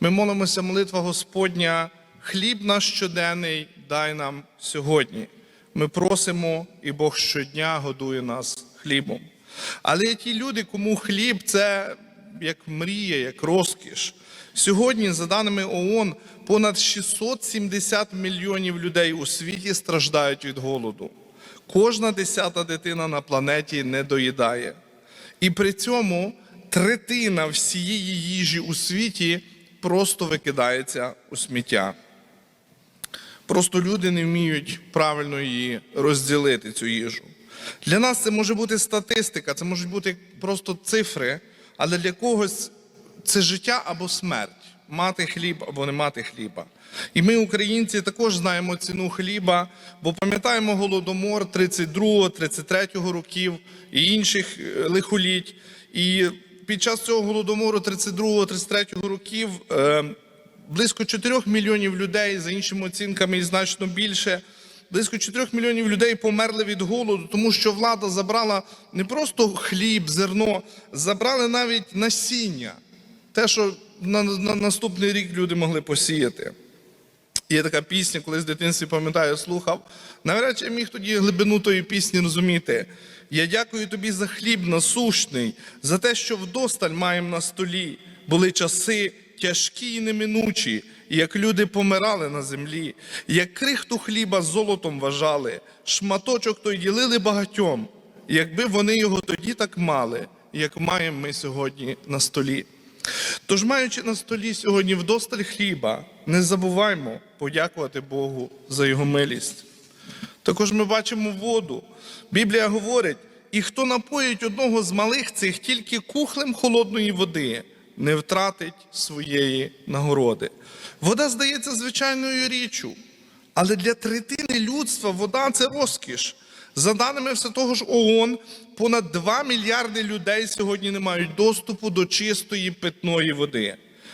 Ми молимося, молитва Господня, хліб наш щоденний дай нам сьогодні. Ми просимо, і Бог щодня годує нас хлібом. Але є ті люди, кому хліб це як мрія, як розкіш. Сьогодні, за даними ООН, понад 670 мільйонів людей у світі страждають від голоду. Кожна десята дитина на планеті не доїдає. І при цьому третина всієї їжі у світі просто викидається у сміття. Просто люди не вміють правильно її розділити, цю їжу. Для нас це може бути статистика, це можуть бути просто цифри, але для когось це життя або смерть мати хліб або не мати хліба. І ми, українці, також знаємо ціну хліба, бо пам'ятаємо голодомор 32-33 років і інших е, лихоліть. І під час цього голодомору 32-33 років е, близько 4 мільйонів людей, за іншими оцінками, і значно більше. Близько 4 мільйонів людей померли від голоду, тому що влада забрала не просто хліб, зерно, забрали навіть насіння, те, що на, на наступний рік люди могли посіяти. Є така пісня, колись в дитинстві пам'ятаю, слухав. Навряд чи я міг тоді глибину тої пісні розуміти. Я дякую тобі за хліб насущний, за те, що вдосталь маємо на столі. Були часи тяжкі і неминучі, як люди помирали на землі, як крихту хліба золотом вважали, шматочок той ділили багатьом, якби вони його тоді так мали, як маємо ми сьогодні на столі. Тож, маючи на столі сьогодні вдосталь хліба, не забуваймо подякувати Богу за його милість. Також ми бачимо воду. Біблія говорить: і хто напоїть одного з малих цих тільки кухлем холодної води, не втратить своєї нагороди. Вода здається звичайною річчю, але для третини людства вода це розкіш. За даними все того ж ООН, понад 2 мільярди людей сьогодні не мають доступу до чистої питної води.